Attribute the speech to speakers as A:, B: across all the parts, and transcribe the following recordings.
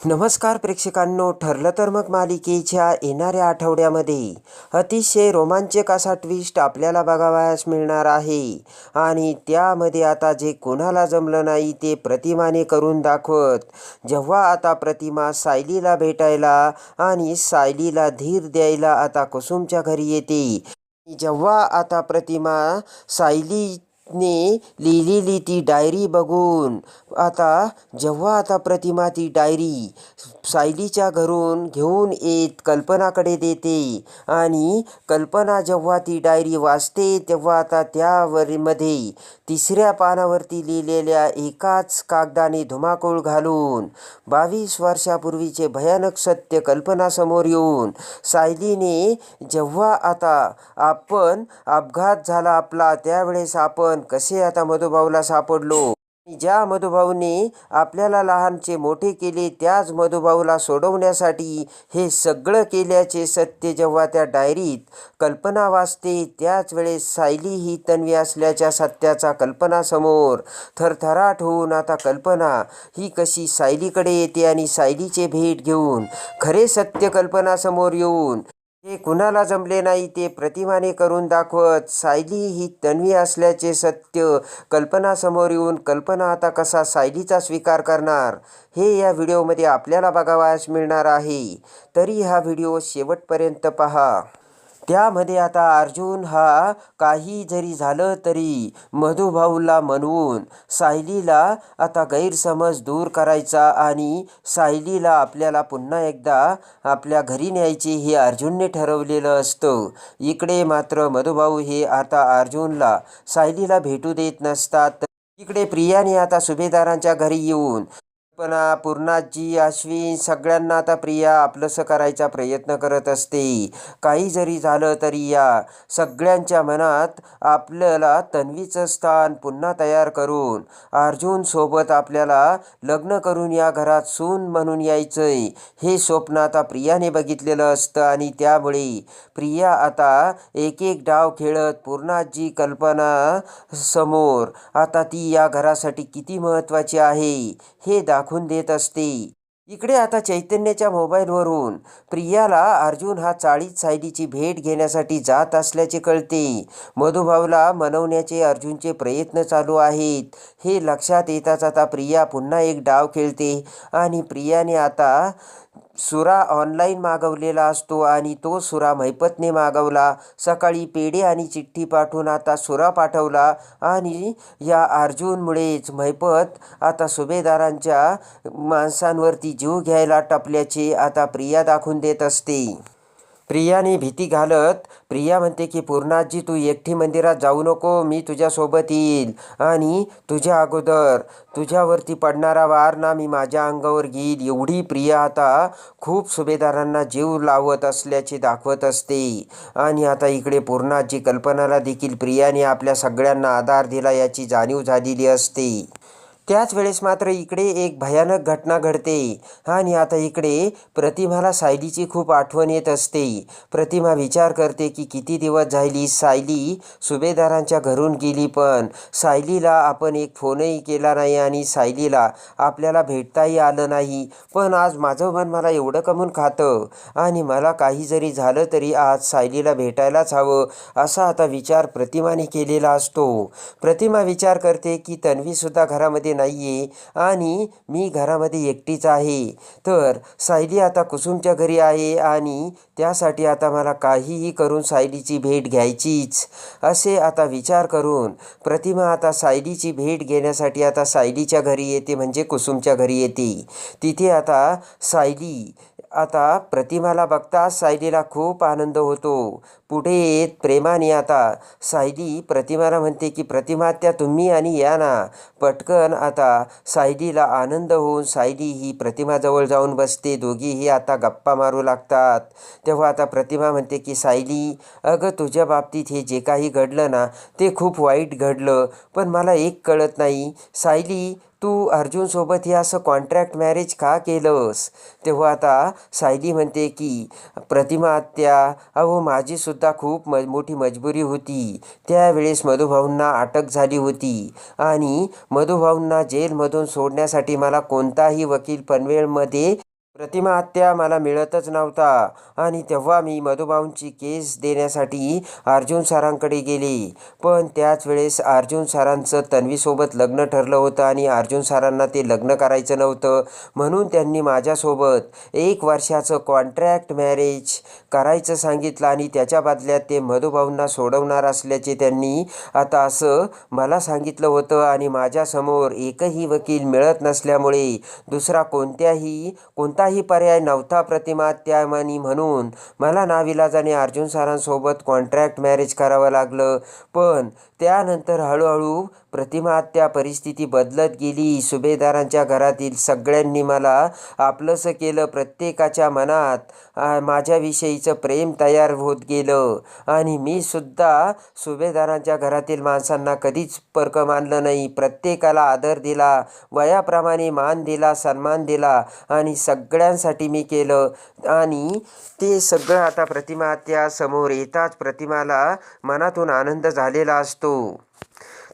A: नमस्कार प्रेक्षकांनो ठरलं तर मग मालिकेच्या येणाऱ्या आठवड्यामध्ये अतिशय रोमांचक असा ट्विस्ट आपल्याला बघावयास मिळणार आहे. आणि त्यामध्ये आता जे कोणाला जमलं नाही ते प्रतिमाने करून दाखवत. जेव्हा आता प्रतिमा सायलीला भेटायला आणि सायलीला धीर द्यायला आता कुसुमच्या घरी येते. जेव्हा आता प्रतिमा सायली ने लिहिलेली ती डायरी बघून आता जेव्हा आता प्रतिमा ती डायरी सायलीच्या घरून घेऊन येत कल्पनाकडे देते आणि कल्पना जेव्हा ती डायरी वाचते तेव्हा आता त्यावरमध्ये तिसऱ्या पानावरती लिहिलेल्या एकाच कागदाने धुमाकूळ घालून बावीस वर्षापूर्वीचे भयानक सत्य कल्पनासमोर येऊन सायलीने जेव्हा आता आपण अपघात झाला आपला त्यावेळेस आपण कसे आता मधुभाऊला सापडलो? ज्या मधुभाऊने आपल्याला लहानचे मोठे केले त्याच मधुभाऊला सोडवण्यासाठी हे सगळं केल्याचे सत्य जेव्हा त्या डायरीत कल्पना वाचते त्याच वेळेस सायली ही तन्वी असल्याच्या सत्याचा कल्पनासमोर थरथराट होऊन आता कल्पना ही कशी सायलीकडे येते आणि सायलीचे भेट घेऊन खरे सत्य कल्पनासमोर येऊन हे कुणाला जमले नाही ते प्रतिमाने करून दाखवत. सायली ही तन्वी असल्याचे सत्य कल्पनासमोर येऊन कल्पना आता कसा सायलीचा स्वीकार करणार? हे या व्हिडिओमध्ये आपल्याला बघावयास मिळणार आहे. तरी हा व्हिडिओ शेवटपर्यंत पहा. त्यामध्ये आता अर्जुन हा काही जरी झालं तरी मधुभाऊला म्हणवून सायलीला आता गैरसमज दूर करायचा आणि सायलीला आपल्याला पुन्हा एकदा आपल्या घरी न्यायची हे अर्जुनने ठरवलेलं असतं. इकडे मात्र मधुभाऊ हे आता अर्जुनला सायलीला भेटू देत नसतात. इकडे प्रियाने आता सुभेदारांच्या घरी येऊन कल्पना पूर्णाजी अश्विन सगळ्यांना आता प्रिया आपलंसं करायचा प्रयत्न करत असते. काही जरी झालं तरी या सगळ्यांच्या मनात आपल्याला तन्वीचं स्थान पुन्हा तयार करून अर्जुनसोबत आपल्याला लग्न करून या घरात सून म्हणून यायचंय. हे स्वप्न आता प्रियाने बघितलेलं असतं आणि त्यामुळे प्रिया आता एक एक डाव खेळत पूर्णाजी कल्पना समोर आता ती या घरासाठी किती महत्त्वाची आहे हे दाखवून देत असते. इकडे आता चैतन्याच्या मोबाईलवरून प्रियाला अर्जुन हा चाळीत सायलीची भेट घेण्यासाठी जात असल्याचे कळते. मधुभाऊला मनवण्याचे अर्जुनचे प्रयत्न चालू आहेत. हे लक्षात येताच आता प्रिया पुन्हा एक डाव खेळते आणि प्रियाने आता सुरा ऑनलाईन मागवलेला असतो आणि तो सुरा मैपतने मागवला. सकाळी पेढे आणि चिठ्ठी पाठवून आता सुरा पाठवला आणि या अर्जुनमुळेच मैपत आता सुभेदारांच्या माणसांवरती जीव घ्यायला टपल्याचे आता प्रिया दाखवून देत असते. प्रियाने भीती घालत प्रिया म्हणते की पूर्णाजी तू एकटी मंदिरात जाऊ नको मी तुझ्यासोबत येईल आणि तुझ्या अगोदर तुझ्यावरती पडणारा वार ना मी माझ्या अंगावर घेईल. एवढी प्रिया आता खूप सुभेदारांना जीव लावत असल्याचे दाखवत असते. आणि आता इकडे पूर्णाजी कल्पनाला देखील प्रियाने आपल्या सगळ्यांना आधार दिला याची जाणीव झालेली असते. त्याच वेळेस मात्र इकडे एक भयानक घटना घडते. आणि आता इकडे प्रतिमाला सायलीची खूप आठवण येत असते. प्रतिमा विचार करते की किती दिवस झाली सायली सुभेदारांच्या घरून गेली पण सायलीला आपण एक फोनही केला नाही आणि सायलीला आपल्याला भेटताही आलं नाही. पण आज माझं मन मला एवढं कमून खातं आणि मला काही जरी झालं तरी आज सायलीला भेटायलाच हवं असा आता विचार प्रतिमाने केलेला असतो. प्रतिमा विचार करते की तन्वीसुद्धा घरामध्ये नाही आहे आणि मी घरामध्ये एकटीच आहे. तर सायली आता कुसुमच्या घरी आहे आणि त्यासाठी आता मला काहीही करून सायलीची भेट घ्यायचीच. असे आता विचार करून प्रतिमा आता सायलीची भेट घेण्यासाठी आता सायलीच्या घरी येते म्हणजे कुसुमच्या घरी येते. तिथे आता सायली आता प्रतिमाला बघता सायलीला खूप आनंद होतो. पुढे येत प्रेमाने आता सायली प्रतिमाला म्हणते की प्रतिमा त्या तुम्ही आणि या ना. पटकन आता सायलीला आनंद होऊन सायली ही प्रतिमाजवळ जाऊन बसते. दोघीही आता गप्पा मारू लागतात. तेव्हा आता प्रतिमा म्हणते की सायली अगं तुझ्या बाबतीत हे जे काही घडलं ना ते खूप वाईट घडलं. पण मला एक कळत नाही. सायली तू अर्जुनसोबत हे असं कॉन्ट्रॅक्ट मॅरेज का केलंस? तेव्हा आता सायली म्हणते की प्रतिमा आत्या अहो माझीसुद्धा खूप म मोठी मजबुरी होती. त्यावेळेस मधुभाऊंना अटक झाली होती. आणि मधुभाऊंना जेलमधून सोडण्यासाठी मला कोणताही वकील पनवेलमध्ये प्रतिमा आत्या मला मिळतच नव्हता. आणि तेव्हा मी मधुभाऊंची केस देण्यासाठी अर्जुन सरांकडे गेले. पण त्याच वेळेस अर्जुन सरांचं तन्वीसोबत लग्न ठरलं होतं आणि अर्जुन सरांना ते लग्न करायचं नव्हतं. म्हणून त्यांनी माझ्यासोबत एक वर्षाचं कॉन्ट्रॅक्ट मॅरेज करायचं सांगितलं आणि त्याच्या बदल्यात ते मधुभाऊंना सोडवणार असल्याचे त्यांनी आता असं मला सांगितलं होतं आणि माझ्यासमोर एकही वकील मिळत नसल्यामुळे दुसरा कोणत्याही कोणता कोणताही पर्याय नव्हता प्रतिमा त्यामानी म्हणून. मला नाविलाजाने अर्जुन सरांसोबत कॉन्ट्रॅक्ट मॅरेज करावं लागलं. पण त्यानंतर हळूहळू प्रतिमा त्या परिस्थिती बदलत गेली. सुभेदारांच्या घरातील सगळ्यांनी मला आपलंसं केलं प्रत्येकाच्या मनात. माझ्याविषयीचं प्रेम तयार होत गेलं. आणि मी सुद्धा सुभेदारांच्या घरातील माणसांना कधीच परक मानलं नाही. प्रत्येकाला आदर दिला वयाप्रमाणे मान दिला सन्मान दिला आणि सगळे सगळ्यांसाठी मी केलं. आणि ते सगळं आता प्रतिमा त्या समोर येताच प्रतिमाला मनातून आनंद झालेला असतो.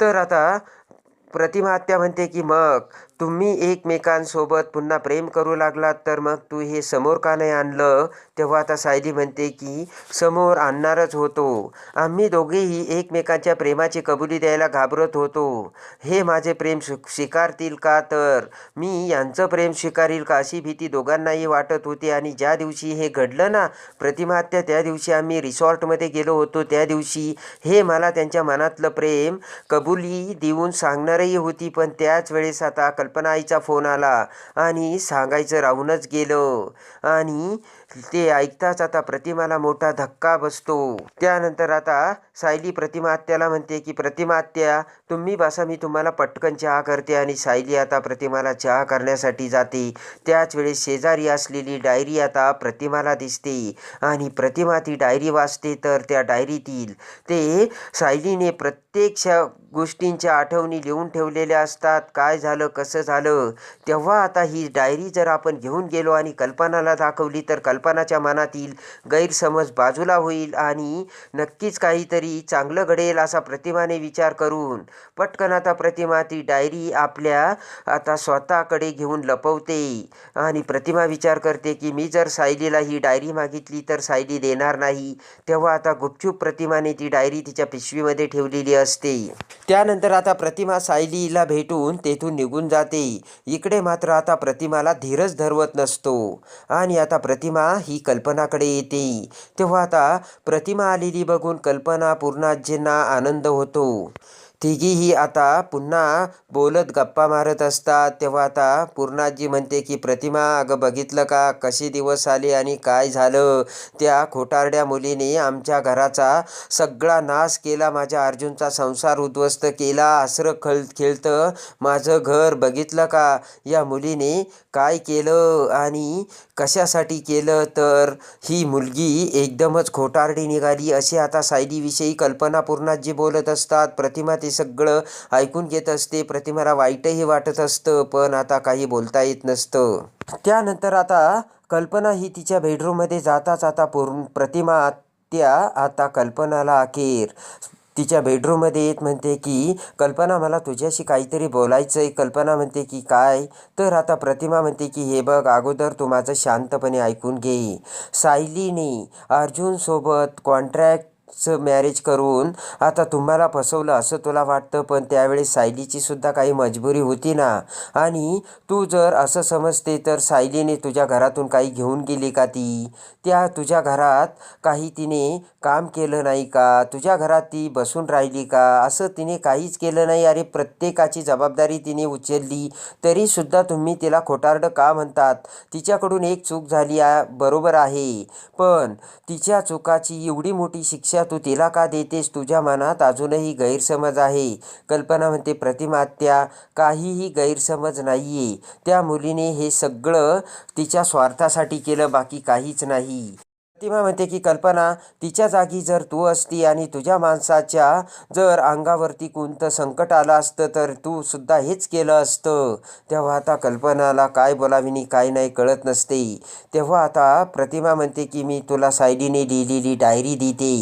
A: तर आता प्रतिमा आत्या म्हणते की मग तुम्ही एकमेकांसोबत पुन्हा प्रेम करू लागलात तर मग तू हे समोर का नाही आणलं? तेव्हा आता सायली म्हणते की समोर आणणारच होतो. आम्ही दोघेही एकमेकांच्या प्रेमाची कबुली द्यायला घाबरत होतो. हे माझे प्रेम स्वी स्वीकारतील का तर? मी यांचं प्रेम स्वीकारील का अशी भीती दोघांनाही वाटत होती आणि ज्या दिवशी हे घडलं ना प्रतिमात्या त्या दिवशी आम्ही रिसॉर्टमध्ये गेलो होतो. त्या दिवशी हे मला त्यांच्या मनातलं प्रेम कबुली देऊन सांगणारही होती पण त्याच वेळेस आता कल्पना आईचा फोन आला आणि सांगायचं राहूनच गेलो. आणि ते ऐकताच आता प्रतिमाला मोठा धक्का बसतो. त्यानंतर आता सायली प्रतिमा आत्याला म्हणते की प्रतिमा आत्या तुम्ही बसा मी तुम्हाला पटकन चहा करते आणि सायली आता प्रतिमाला चहा करण्यासाठी जाते. त्याच वेळेस शेजारी असलेली डायरी आता प्रतिमाला दिसते आणि प्रतिमा ती डायरी वाचते तर त्या डायरीतील ते सायलीने प्रत्येक गोष्टींच्या आठवणी लिहून ठेवलेल्या असतात. काय झालं? कसं झालं? तेव्हा आता ही डायरी जर आपण घेऊन गेलो आणि कल्पनाला दाखवली तर कल्पनाच्या मनातील गैरसमज बाजूला होईल आणि नक्कीच काहीतरी चांगलं घडेल असा प्रतिमाने विचार करून पटकन आता प्रतिमा ती डायरी आपल्या आता स्वतःकडे घेऊन लपवते आणि प्रतिमा विचार करते की मी जर सायलीला ही डायरी मागितली तर सायली देणार नाही. तेव्हा आता गुपचूप प्रतिमाने ती डायरी तिच्या पिशवीमध्ये ठेवलेली असते. त्यानंतर आता प्रतिमा सायलीला भेटून तेथून निघून जाते. इकडे मात्र आता प्रतिमाला धीरच धरवत नसतो आणि आता प्रतिमा ही कल्पनाकडे येते. तेव्हा आता प्रतिमा आलेली बघून कल्पना पूर्णाजींना आनंद होतो. तिघीही आता पुन्हा बोलत गप्पा मारत असतात. तेव्हा आता पूर्णाजी म्हणते की प्रतिमा अगं बघितलं का? कसे दिवस आले आणि काय झालं? त्या खोटारड्या मुलीने आमच्या घराचा सगळा नाश केला. माझ्या अर्जुनचा संसार उद्ध्वस्त केला. आसरं खळ खेळतं. माझं घर बघितलं का? या मुलीने काय केलं? आणि कशासाठी केलं तर ही मुलगी एकदमच खोटारडी निघाली अशी आता सायलीविषयी कल्पना पूर्णाजी बोलत असतात. प्रतिमा ते सगळं ऐकून घेत असते. प्रतिमाला वाईटही वाटत असतं पण आता काही बोलता येत नसतं. त्यानंतर आता कल्पना ही तिच्या बेडरूममध्ये जाताच आता पूर्ण प्रतिमा त्या आता कल्पनाला अखेर तिच्या बेडरूममध्ये येत म्हणते की कल्पना मला तुझ्याशी काहीतरी बोलायचं आहे कल्पना म्हणते की काय? तर आता प्रतिमा म्हणते की हे बघ अगोदर तू माझं शांतपणे ऐकून घे. सायलीने अर्जुनसोबत कॉन्ट्रॅक्ट मॅरेज करून आता तुम्हाला फसवलं असं तुला वाटतं पण त्यावेळेस सायलीची सुद्धा काही मजबुरी होती ना? आणि तू जर असं समजते तर सायलीने तुझ्या घरातून काही घेऊन गेली का ती? त्या तुझ्या घरात काही तिने काम केलं नाही का? तुझ्या घरात ती बसून राहिली का? असं तिने काहीच केलं नाही. अरे प्रत्येकाची जबाबदारी तिने उचलली. तरीसुद्धा तुम्ही तिला खोटारडं का म्हणतात? तिच्याकडून एक चूक झाली आ बरोबर आहे. पण तिच्या चुकाची एवढी मोठी शिक्षा तू तिला का देतेस? तुझ्या मनात अजूनही गैरसमज आहे. कल्पना म्हणते प्रतिमात्या काहीही गैरसमज नाही आहे त्या मुलीने हे सगळं तिच्या स्वार्थासाठी केलं बाकी काहीच नाही. प्रतिमा म्हणते की कल्पना तिच्या जागी जर तू असती आणि तुझ्या माणसाच्या जर अंगावरती कोणतं संकट आलं असतं तर तू सुद्धा हेच केलं असतं. तेव्हा आता कल्पनाला काय बोलावीनी काय नाही कळत नसते. तेव्हा आता प्रतिमा म्हणते की मी तुला सायलीने लिहिलेली डायरी देते.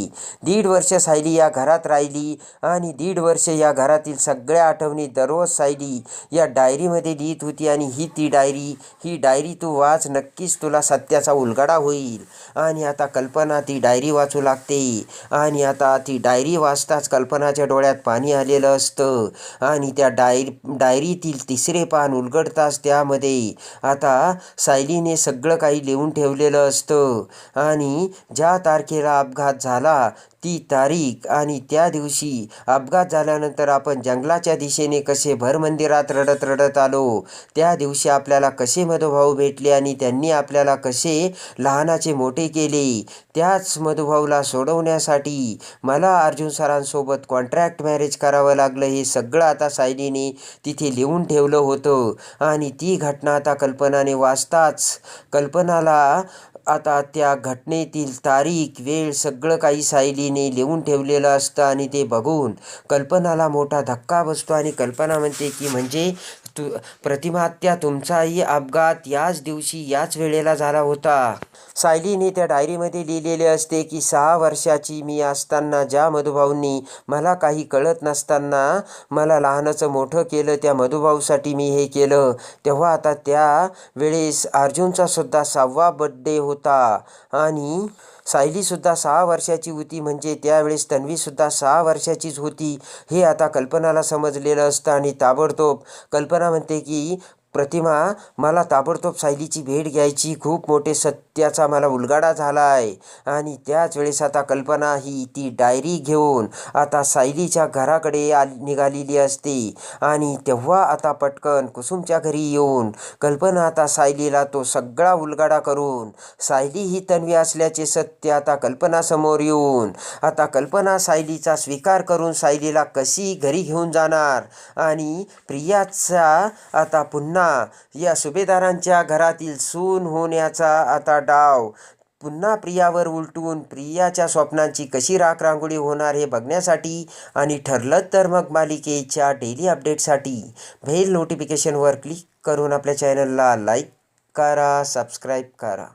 A: दीड वर्ष सायली या घरात राहिली आणि दीड वर्ष या घरातील सगळ्या आठवणी दररोज सायली या डायरीमध्ये लिहित होती आणि ही ती डायरी ही डायरी तू वाच नक्कीच तुला सत्याचा उलगडा होईल. आणि आता कल्पना ती डायरी वाचू लागते. आणि आता ती डायरी वाचताच कल्पनाच्या डोळ्यात पाणी आलेलं असतं. आणि त्या डायरी डायरीतील तिसरे पान उलगडताच त्यामध्ये. आता सायलीने सगळं काही लिहून ठेवलेलं असतं. आणि ज्या तारखेला अपघात झाला ती तारीख आणि त्या दिवशी अपघात झाल्यानंतर आपण जंगलाच्या दिशेने कसे भर मंदिरात रडत रडत आलो त्या दिवशी आपल्याला कसे मधुभाऊ भेटले आणि त्यांनी आपल्याला कसे लहानाचे मोठे केले त्याच मधुभाऊला सोडवण्यासाठी मला अर्जुन सरांसोबत कॉन्ट्रॅक्ट मॅरेज करावं लागलं हे सगळं आता सायलीने तिथे लिहून ठेवलं होतं. आणि ती घटना आता कल्पनाने वाचताच कल्पनाला आता त्या घटनेतील तारीख वेळ सगळं काही सायलीने लिहून ठेवलेलं असतं आणि ते बघून कल्पनाला मोठा धक्का बसतो आणि कल्पना म्हणते की म्हणजे तु प्रतिमात्या तुमचाही अपघात याच दिवशी याच वेळेला झाला होता. सायलीने त्या डायरीमध्ये लिहिलेले असते की सहा वर्षाची मी असताना ज्या मधुभाऊंनी मला काही कळत नसताना मला लहानाचं मोठं केलं त्या मधुभाऊसाठी मी हे केलं. तेव्हा आता त्या वेळेस अर्जुनचा सुद्धा सहावा बड्डे होता. आणि सायलीसुद्धा सहा वर्षाची होती म्हणजे त्यावेळेस तन्वीसुद्धा सहा वर्षाचीच होती. हे आता कल्पनाला समजलेलं असतं आणि ताबडतोब कल्पना म्हणते की प्रतिमा मला ताबडतोब सायलीची भेट घ्यायची. खूप मोठे सत्याचा मला उलगाडा झाला आहे आणि त्याच वेळेस आता कल्पना ही ती डायरी घेऊन आता सायलीच्या घराकडे आ निघालेली असते. आणि तेव्हा आता पटकन कुसुमच्या घरी येऊन कल्पना आता सायलीला तो सगळा उलगाडा करून सायली ही तन्वी असल्याचे सत्य आता कल्पनासमोर येऊन आता कल्पना सायलीचा स्वीकार करून सायलीला कशी घरी घेऊन जाणार? आणि प्रियाचा आता पुन्हा या सुभेदारांच्या घरातील सून होण्याचा आता डाव. पुन्हा प्रियावर उलटून प्रियाच्या स्वप्नांची कशी राख रांगोळी होणार हे बघण्यासाठी आणि ठरलं तर मग मालिकेच्या डेली अपडेटसाठी भेल नोटिफिकेशनवर क्लिक करून आपल्या चॅनलला लाईक करा सबस्क्राईब करा.